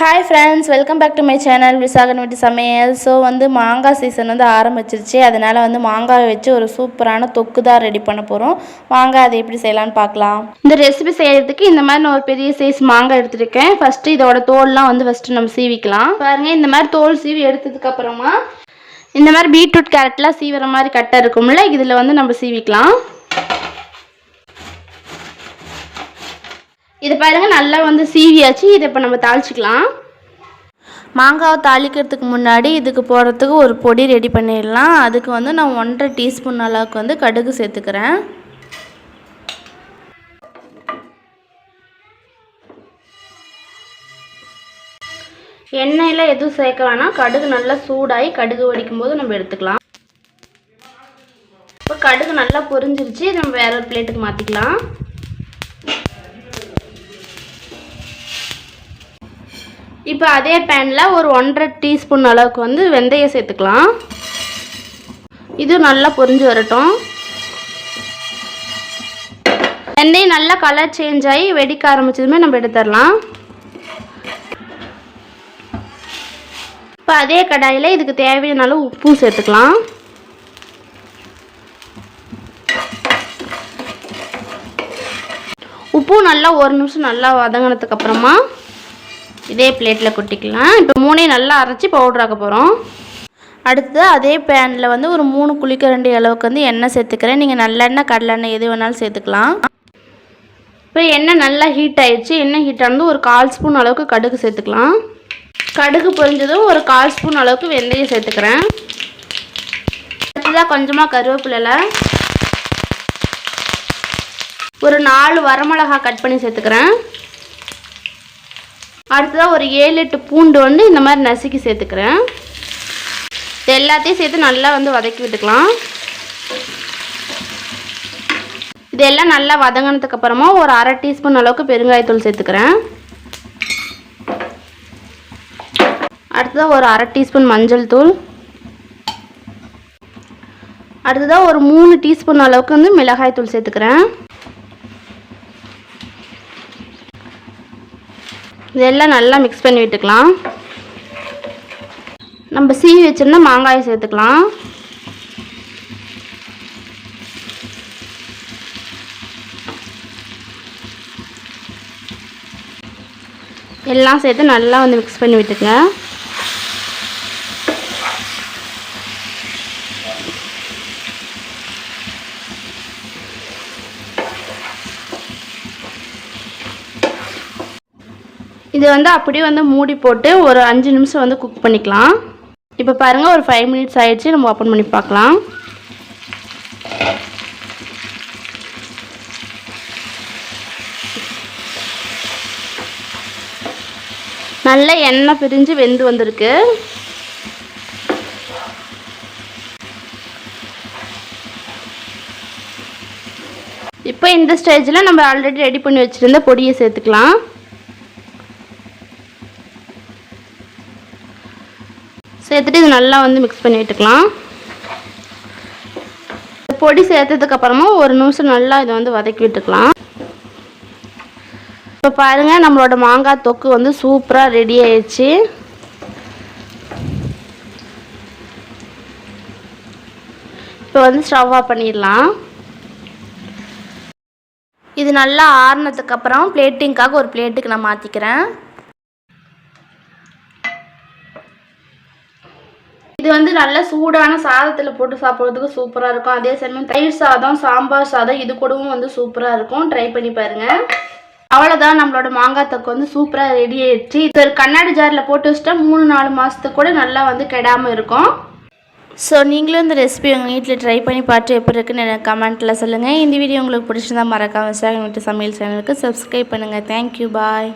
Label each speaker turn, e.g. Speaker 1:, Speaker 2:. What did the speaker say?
Speaker 1: Hi friends welcome back to my channel Visakan வீட்டு சமையல் so வந்து மாங்காய் சீசன் வந்து ஆரம்பிச்சிருச்சு. அதனால் வந்து மாங்காய் வச்சு ஒரு சூப்பரான தொக்கு தான் ரெடி பண்ண போகிறோம் மாங்காய் அதை எப்படி செய்யலான்னு பார்க்கலாம். இந்த ரெசிபி செய்யறதுக்கு இந்த மாதிரி நான் ஒரு பெரிய சைஸ் மாங்காய் எடுத்துருக்கேன். ஃபஸ்ட்டு இதோட தோல்லாம் வந்து ஃபஸ்ட்டு நம்ம சீவிக்கலாம். பாருங்கள் இந்த மாதிரி தோல் சீவி எடுத்ததுக்கப்புறமா இந்த மாதிரி பீட்ரூட் கேரட்லாம் சீவிற மாதிரி கட்டை இருக்கும்ல இதில் வந்து நம்ம சீவிக்கலாம். இது பாருங்க நல்லா வந்து சீவியாச்சு. இதை இப்போ நம்ம தாளிச்சிக்கலாம். மாங்காவை தாளிக்கிறதுக்கு முன்னாடி இதுக்கு போடுறதுக்கு ஒரு பொடி ரெடி பண்ணிடலாம். அதுக்கு வந்து நான் ஒன்றரை டீஸ்பூன் அளவுக்கு வந்து கடுகு சேர்த்துக்கிறேன். எண்ணெயில் எதுவும் சேர்க்க வேணாம். கடுகு நல்லா சூடாகி கடுகு வெடிக்கும் போது நம்ம எடுத்துக்கலாம். இப்போ கடுகு நல்லா பொரிஞ்சிருச்சு. நம்ம வேற ஒரு பிளேட்டுக்கு மாற்றிக்கலாம் இப்போ அதே பேனில் ஒரு ஒன்றரை டீஸ்பூன் அளவுக்கு வந்து வெந்தயம் சேர்த்துக்கலாம். இது நல்லா பொரிஞ்சு வரட்டும். வெந்தயம் நல்லா கலர் சேஞ்ச் ஆகி வெடிக்க ஆரம்பிச்சதுமே நம்ம எடுத்துடலாம். இப்போ அதே கடாயில் இதுக்கு தேவையான அளவு உப்பும் சேர்த்துக்கலாம். உப்பும் நல்லா ஒரு நிமிஷம் நல்லா வதங்கினதுக்கு அப்புறமா இதே பிளேட்டில் கொட்டிக்கலாம். இப்போ மூணையும் நல்லா அரைச்சி பவுடர் ஆக்க போகிறோம் அடுத்து அதே பேனில் வந்து ஒரு மூணு குளிக்கரண்டி அளவுக்கு வந்து எண்ணெய் சேர்த்துக்கிறேன். நீங்கள் நல்லெண்ணெய் கடலெண்ணெய் எது வேணாலும் சேர்த்துக்கலாம். இப்போ எண்ணெய் நல்லா ஹீட் ஆயிடுச்சு. எண்ணெய் ஹீட் ஆனது ஒரு கால் ஸ்பூன் அளவுக்கு கடுகு சேர்த்துக்கலாம். கடுகு பொரிஞ்சதும் ஒரு கால் ஸ்பூன் அளவுக்கு வெந்தயம் சேர்த்துக்கிறேன். அடுத்ததாக கொஞ்சமாக கருவேப்பிலை. ஒரு நாலு வரமிளகா கட் பண்ணி சேர்த்துக்கிறேன். அடுத்ததாக ஒரு ஏழு எட்டு பூண்டு வந்து இந்த மாதிரி நசுக்கி சேர்த்துக்கிறேன். இது எல்லாத்தையும் சேர்த்து நல்லா வந்து வதக்கி விட்டுக்கலாம். இதெல்லாம் நல்லா வதங்கினதுக்கு அப்புறமா ஒரு அரை டீஸ்பூன் அளவுக்கு பெருங்காயத்தூள் சேர்த்துக்கிறேன். அடுத்ததாக ஒரு அரை டீஸ்பூன் மஞ்சள் தூள். அடுத்ததாக ஒரு மூணு டீஸ்பூன் அளவுக்கு வந்து மிளகாய் தூள் சேர்த்துக்கிறேன். இதெல்லாம் நல்லா மிக்ஸ் பண்ணி விட்டுக்கலாம். நம்ம சீவி வச்சுருந்தா மாங்காயை சேர்த்துக்கலாம். எல்லாம் சேர்த்து நல்லா வந்து மிக்ஸ் பண்ணி விட்டுங்க இது வந்து அப்படியே வந்து மூடி போட்டு ஒரு அஞ்சு நிமிஷம் வந்து குக் பண்ணிக்கலாம். இப்போ பாருங்கள் ஒரு ஃபைவ் மினிட்ஸ் ஆகிடுச்சு நம்ம ஓப்பன் பண்ணி பார்க்கலாம். நல்ல எண்ணெய் பிரிஞ்சு வெந்து வந்திருக்கு. இப்போ இந்த ஸ்டேஜில் நம்ம ஆல்ரெடி ரெடி பண்ணி வச்சுருந்த பொடியை சேர்த்துக்கலாம். சேர்த்துட்டு இது நல்லா வந்து மிக்ஸ் பண்ணி விட்டுக்கலாம் பொடி சேர்த்ததுக்கப்புறமா ஒரு நிமிஷம் நல்லா இதை வந்து வதக்கி விட்டுக்கலாம். இப்போ பாருங்கள் நம்மளோட மாங்காய் தொக்கு வந்து சூப்பராக ரெடி ஆயிடுச்சு. இப்போ வந்து ஸ்டவ் ஆஃப் பண்ணிடலாம். இது நல்லா ஆறுனதுக்கப்புறம் பிளேட்டிங்காக ஒரு பிளேட்டுக்கு நான் மாற்றிக்கிறேன் இது வந்து நல்ல சூடான சாதத்தில் போட்டு சாப்பிட்றதுக்கு சூப்பராக இருக்கும். அதே சமயம் தயிர் சாதம் சாம்பார் சாதம் இது கூடவும் வந்து சூப்பராக இருக்கும். ட்ரை பண்ணி பாருங்கள் அவ்வளோதான் நம்மளோட மாங்காய் தக்கு வந்து சூப்பராக ரெடி ஆயிடுச்சு. இது ஒரு கண்ணாடி ஜாரில் போட்டு வச்சுட்டா மூணு நாலு மாதத்துக்கு கூட நல்லா வந்து கெடாமல் இருக்கும். ஸோ நீங்களும் இந்த ரெசிபி உங்கள் வீட்டில் ட்ரை பண்ணி பார்த்து எப்படி இருக்குன்னு எனக்கு கமெண்ட்டில் சொல்லுங்கள் இந்த வீடியோ உங்களுக்கு பிடிச்சிருந்தா மறக்காமல் சார் வீட்டு சமையல் சேனலுக்கு சப்ஸ்கிரைப் பண்ணுங்கள் தேங்க்யூ பாய்